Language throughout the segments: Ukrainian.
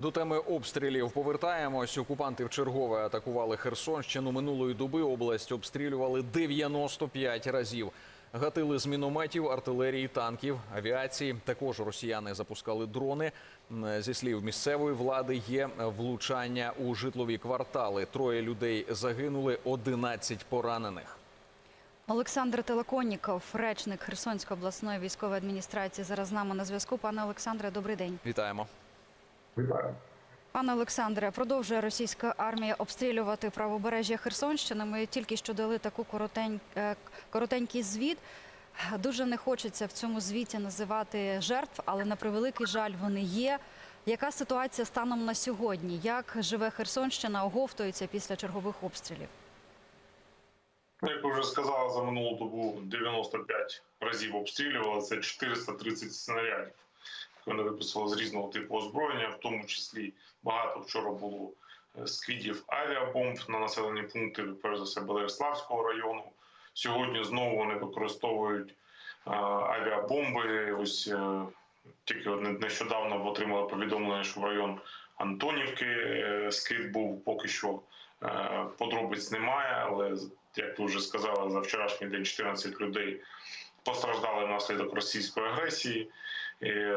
До теми обстрілів повертаємось. Окупанти вчергове атакували Херсонщину. Минулої доби область обстрілювали 95 разів. Гатили з мінометів, артилерії, танків, авіації. Також росіяни запускали дрони. Зі слів місцевої влади є влучання у житлові квартали. Троє людей загинули, 11 поранених. Олександр Телеконніков, речник Херсонської обласної військової адміністрації, зараз з нами на зв'язку. Пане Олександре, добрий день. Вітаємо. Вітаю. Пане Олександре, продовжує російська армія обстрілювати правобережжя Херсонщини. Ми тільки що дали таку коротень, е, коротенький звіт. Дуже не хочеться в цьому звіті називати жертв, але на превеликий жаль вони є. Яка ситуація станом на сьогодні? Як живе Херсонщина, оговтується після чергових обстрілів? Ну, Як ви вже сказали, за минулу добу 95 разів обстрілювали. Це 430 снарядів. Вони виписали з різного типу озброєння, в тому числі багато вчора було е, скидів авіабомб на населені пункти, перш за все, Белерславського району. Сьогодні знову вони використовують авіабомби. Ось е, тільки не- нещодавно отримали повідомлення, що в район Антонівки е, скид був поки що. Подробиць немає, але як ви вже сказали, за вчорашній день 14 людей постраждали внаслідок російської агресії.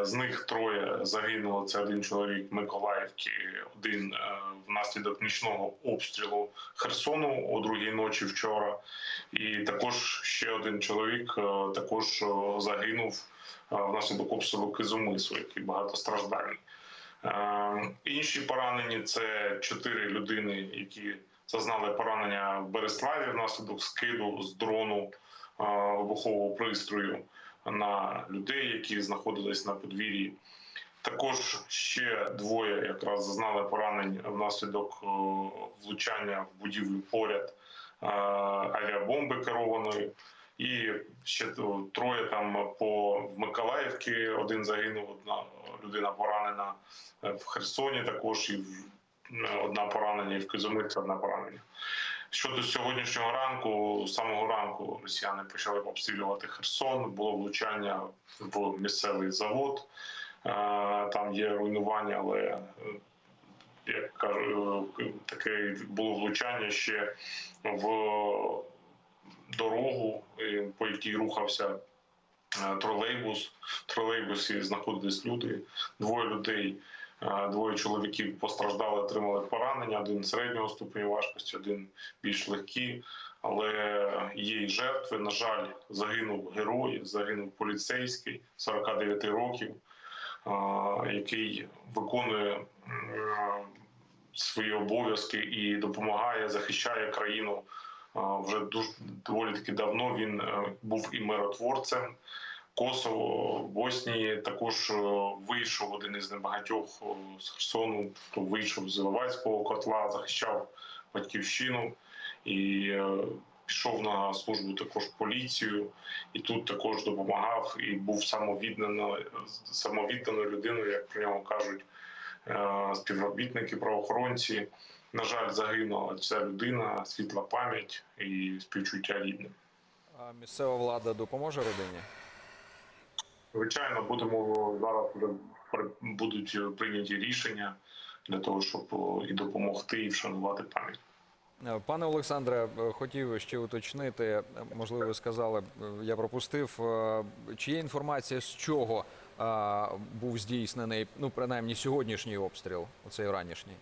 З них троє загинуло. Це один чоловік Миколаївки, один е, внаслідок нічного обстрілу Херсону о другій ночі вчора. І також ще один чоловік е, також е, загинув внаслідок обстрілу Кизумису, який багатостраждальний. Інші поранені це чотири людини, які зазнали поранення в Береславі внаслідок скиду з дрону вибухового пристрою на людей, які знаходились на подвір'ї. Також ще двоє якраз зазнали поранень внаслідок е, влучання в будівлю поряд е, авіабомби керованої. І ще троє там по в Миколаївці один загинув, одна людина поранена Е, в Херсоні. Також і одна поранення, і в Кизумиці одна поранення. Щодо сьогоднішнього ранку, самого ранку росіяни почали обстрілювати Херсон. Було влучання в місцевий завод. Е, Там є руйнування, але е, як кажу, е, таке було влучання ще в дорогу, по якій рухався тролейбус. В тролейбусі знаходились люди, двоє людей. Е, Двоє чоловіків постраждали, отримали поранення. Один середнього ступеню важкості, один більш легкі. Але є і жертви. На жаль, загинув герой, загинув поліцейський 49 років, е, який виконує свої обов'язки і допомагає, захищає країну е, вже дуже доволі таки давно. Він був і миротворцем. Косово, Боснії також е, вийшов один із небагатьох е, з Херсону, хто вийшов з Іловайського котла, захищав батьківщину і е, пішов на службу також поліцію, і тут також допомагав і був самовідданою, самовідданою людиною, як про нього кажуть співробітники, правоохоронці. На жаль, загинула ця людина, світла пам'ять і співчуття рідним. А місцева влада допоможе родині? Звичайно, будемо зараз вже будуть прийняті рішення для того, щоб і допомогти, і вшанувати пам'ять. Е, Пане Олександре, е, хотів ще уточнити. е, Можливо, ви сказали, я пропустив. Чи є інформація, з чого був здійснений, ну принаймні сьогоднішній обстріл, оцей ранішній?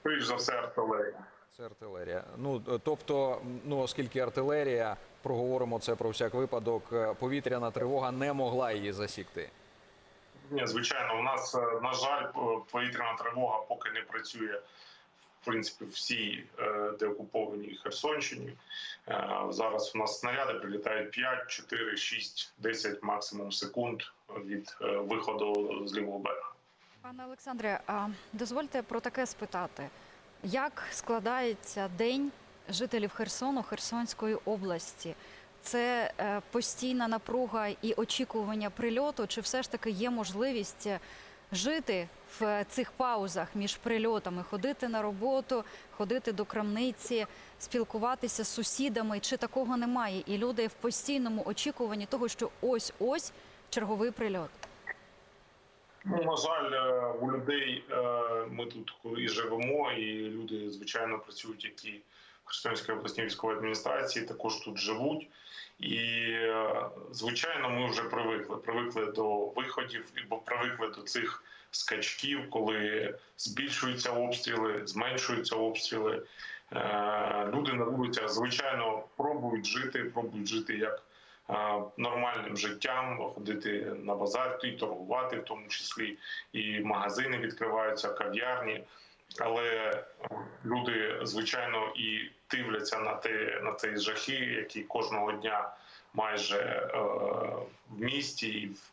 Скоріш за все, артилерія. Це артилерія. Ну е, тобто, ну оскільки артилерія, проговоримо це про всяк випадок. е, Повітряна тривога не могла її засікти. Ні, звичайно, у нас е, на жаль, повітряна тривога поки не працює. В принципі, всій е, деокупованій Херсонщині. Зараз у нас снаряди прилітають 5, 4, 6, 10 максимум секунд від виходу з лівого берега. Пане Олександре, дозвольте про таке спитати: як складається день жителів Херсону, Херсонської області? Це е, постійна напруга і очікування прильоту, чи все ж таки є можливість е, жити в цих паузах між прильотами, ходити на роботу, ходити до крамниці, спілкуватися з сусідами? Чи такого немає? І люди в постійному очікуванні того, що ось ось черговий прильот? Ну, на жаль, е, у людей е, ми тут і живемо, і люди, звичайно, працюють, які в Херсонській обласній військовій адміністрації, також тут живуть. І, е, звичайно, ми вже привикли. Привикли до виходів, бо привикли до цих скачків, коли збільшуються обстріли, зменшуються обстріли. Люди на вулицях, звичайно, пробують жити, пробують жити як нормальним життям, ходити на базар і торгувати, в тому числі і магазини відкриваються, кав'ярні. Але люди, звичайно, і дивляться на те на ці жахи, які кожного дня майже е, в місті і в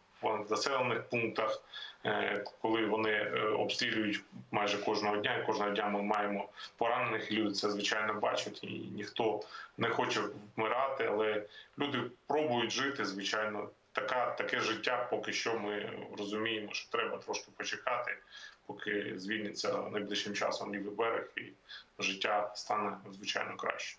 населених пунктах, е, коли вони е, обстрілюють майже кожного дня, і кожного дня ми маємо поранених. Люди це звичайно бачать, і ніхто не хоче вмирати, але люди пробують жити. Звичайно, така таке життя. Поки що ми розуміємо, що треба трошки почекати, поки звільниться найближчим часом лівий берег, і життя стане звичайно краще.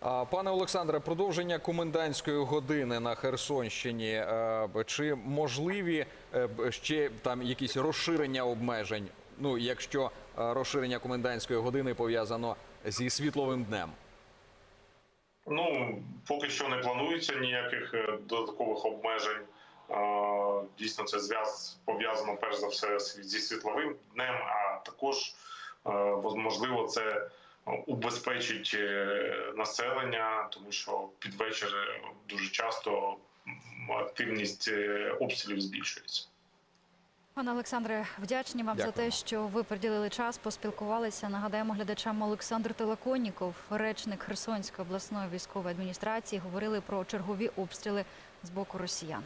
Пане Олександре, продовження комендантської години на Херсонщині. е, Чи можливі е, ще там якісь розширення обмежень? Ну, якщо е, розширення комендантської години пов'язано зі світловим днем? Ну поки що не планується ніяких додаткових обмежень. Дійсно, це пов'язано перш за все зі світловим днем, а також можливо це убезпечить е, населення, тому що під вечір е, дуже часто активність е, обстрілів збільшується. Пане Олександре, вдячні вам за те, що ви приділили час, поспілкувалися. Нагадаємо глядачам Олександр Телаконіков, речник Херсонської обласної військової адміністрації, говорили про чергові обстріли з боку росіян.